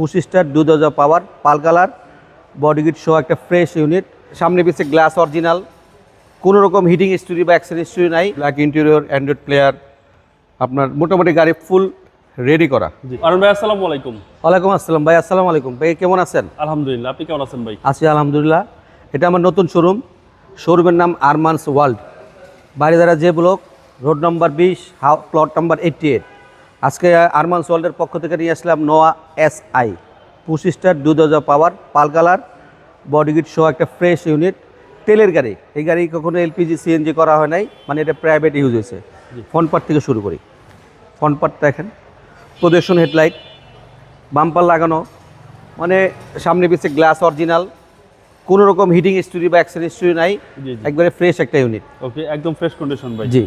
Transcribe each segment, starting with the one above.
Push start দু দরজা power pearl colour body গিট সহ একটা ফ্রেশ ইউনিট। সামনে পিছে গ্লাস অরিজিনাল। কোনো রকম হিটিং হিস্টোরি বা অ্যাক্সিডেন্ট হিস্টোরি নাই। ব্ল্যাক ইন্টেরিয়র অ্যান্ড্রয়েড প্লেয়ার আপনার মোটামুটি গাড়ি ফুল রেডি করা। জি। অরুণ ভাই আসসালামু আলাইকুম। ওয়ালাইকুম আসসালাম ভাই আসসালামু আলাইকুম। ভাই কেমন আছেন? আলহামদুলিল্লাহ আপনি কেমন আছেন ভাই? আছি আলহামদুলিল্লাহ। এটা আমার নতুন শোরুম শোরুমের নাম আরমান্স ওয়ার্ল্ড বাড়িদারা যে ব্লক রোড নম্বর বিশ house plot number eighty eight আজকে আরমান ওয়ার্ল্ডের পক্ষ থেকে নিয়ে আসলাম Noah S I. Push start দু দরজা power pearl colour body kit সহ একটা ফ্রেশ ইউনিট তেলের গাড়ি। এই গাড়ি কখনো এলপিজি সিএনজি করা হয় নাই মানে এটা প্রাইভেট ইউজ হয়েছে। ফ্রন্ট পার্ট থেকে শুরু করি। ফ্রন্ট পার্ট দেখেন প্রদর্শন হেডলাইট বাম্পার লাগানো মানে সামনে পিছে গ্লাস অরিজিনাল কোনো রকম হিটিং হিস্টোরি বা অ্যাক্সিডেন্ট হিস্টোরি নাই একবারে ফ্রেশ একটা ইউনিট ওকে একদম ফ্রেশ কন্ডিশন ভাই। জি।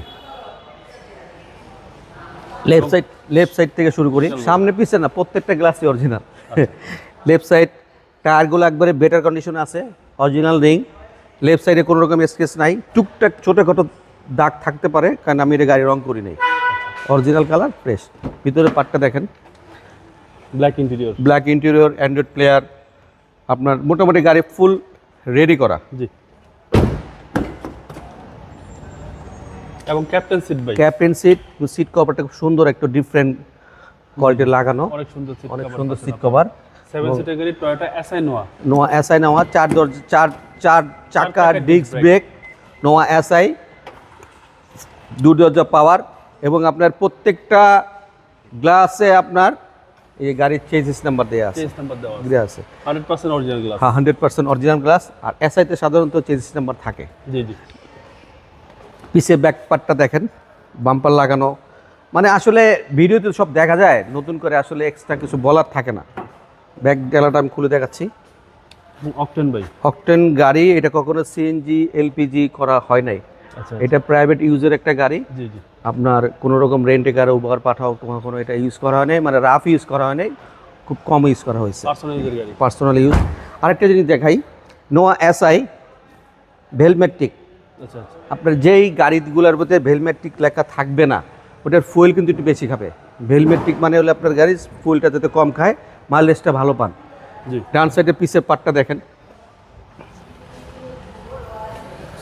লেফট সাইড লেফট সাইড থেকে শুরু করি। সামনে পিছে না প্রত্যেকটা গ্লাসই অরিজিনাল লেফট সাইড টায়ারগুলো একবারে বেটার কন্ডিশনে আছে অরিজিনাল রিং লেফট সাইডে কোনো রকম স্কেচ নাই টুকটাক ছোটোখাটো দাগ থাকতে পারে কারণ আমি এটা গাড়ি রং করি নাই। অরিজিনাল কালার ফ্রেশ ভিতরে পার্টটা দেখেন। Black interior black interior android player আপনার মোটামুটি গাড়ি ফুল রেডি করা। জি। এবং ক্যাপ্টেন সিট ভাই ক্যাপ্টেন সিট সিট কভারটা খুব সুন্দর একটু ডিফারেন্ট কোয়ালিটির লাগানো। অনেক সুন্দর সিট অনেক সুন্দর সিট কভার সেভেন সিটের গাড়ি Toyota SI Noah Noah SI নেওয়া চার দরজা চার চার চাকা ডিস্ক ব্রেক নোয়া এসআই দু দরজা পাওয়ার এবং আপনার প্রত্যেকটা গ্লাসে আপনার এই গাড়ির চেজিস নাম্বার দেওয়া আছে। চেঞ্জ নাম্বার দেওয়া আছে। আছে। হান্ড্রেড পার্সেন্ট অরিজিনাল গ্লাস হ্যাঁ হান্ড্রেড পার্সেন্ট অরিজিনাল গ্লাস আর এসআইতে সাধারণত চেজিস নাম্বার থাকে। জি জি। পিছে ব্যাক পার্টটা দেখেন বাম্পার লাগানো। মানে আসলে ভিডিওতে সব দেখা যায় নতুন করে আসলে এক্সট্রা কিছু বলার থাকে না। ব্যাক ডেলাটা আমি খুলে দেখাচ্ছি। অকটেন ভাই। অকটেন গাড়ি এটা কখনো সিএনজি এলপিজি করা হয় নাই। আচ্ছা এটা প্রাইভেট ইউজের একটা গাড়ি। আপনার কোনো রকম রেন্টে কার উবার পাঠাও কখনো এটা ইউজ করা হয় নাই মানে রাফ ইউজ করা হয় নাই খুব কম ইউজ করা হয়েছে। পার্সোনাল গাড়ি। ইউজ আরেকটা জিনিস দেখাই নোয়া এসআই ভেলমেট্রিক আচ্ছা আচ্ছা আপনার যেই গাড়িগুলোর মধ্যে ভেলমেট্রিক লেখা থাকবে না ওটার ফুয়েল কিন্তু একটু বেশি খাবে। ভেলমেট্রিক মানে হলে আপনার গাড়ির ফুয়েলটা যাতে কম খায় মাইলেজটা ভালো পান। জি। ডান সাইডে পিসের পার্টটা দেখেন।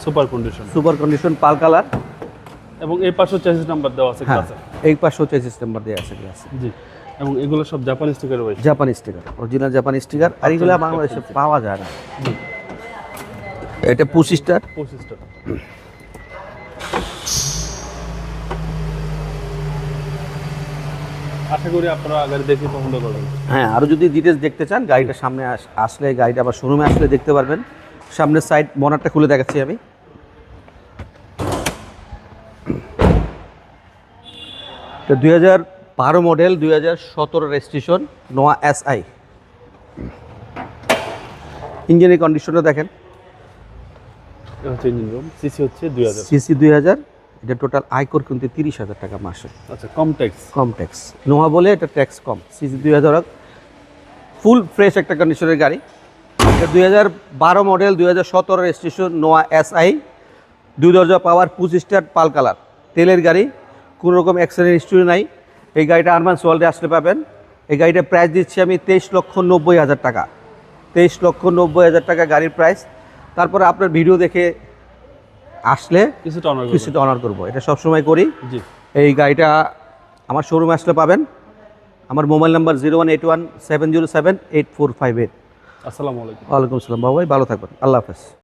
Super condition super condition pearl colour এবং এই পাশেও চেঞ্জ নাম্বার দেওয়া আছে হ্যাঁ এই পাশে হচ্ছে নাম্বার দেওয়া আছে গ্লাসে জি। এবং এগুলো সব জাপানি স্টিকার ভাই জাপানি স্টিকার অরিজিনাল জাপানি স্টিকার আর এগুলো বাংলাদেশে পাওয়া যায় না। এটা স্টার পঁচিশটা আশা করি আপনারা গাড়ি দেখে পছন্দ করবেন। হ্যাঁ আরও যদি ডিটেলস দেখতে চান গাড়িটা সামনে আস- আসলে গাড়িটা আবার শোরুমে আসলে দেখতে পারবেন। সামনের সাইড বনারটা খুলে দেখাচ্ছি আমি। তো দুই হাজার বারো মডেল দুই হাজার সতেরো রেজিস্ট্রেশন নোয়া এস আই ইঞ্জিনের কন্ডিশনটা দেখেন। হচ্ছে ইঞ্জিন রুম সিসি হচ্ছে দুই হাজার। সিসি দুই হাজার এটা টোটাল আয়কর কিন্তু তিরিশ হাজার টাকা মাসে। আচ্ছা কম ট্যাক্স কম ট্যাক্স নোয়া বলে এটা ট্যাক্স কম। সিসি দুই হাজার ফুল ফ্রেশ একটা কন্ডিশনের গাড়ি। এটা দুই হাজার বারো মডেল দুই হাজার সতেরো রেজিস্ট্রেশন নোয়া এস আই দুই দরজা পাওয়ার পাল কালার তেলের গাড়ি কোনো রকম অ্যাক্সিডেন্ট হিস্ট্রি নাই। এই গাড়িটা আরমান ওয়ার্ল্ডে আসলে পাবেন। এই গাড়িটার প্রাইস দিচ্ছি আমি তেইশ লক্ষ নব্বই হাজার টাকা। তেইশ লক্ষ নব্বই হাজার টাকা গাড়ির প্রাইস তারপরে আপনার ভিডিও দেখে আসলে কিছুটা অনার কিছুটা অনার করব। এটা সবসময় করি। জি। এই গাড়িটা আমার শোরুমে আসলে পাবেন। আমার mobile number zero one eight one seven zero seven eight four five eight আসসালামু আলাইকুম। ওয়ালাইকুম আসসালাম বাবাই ভাই ভালো থাকবেন। আল্লাহ হাফেজ।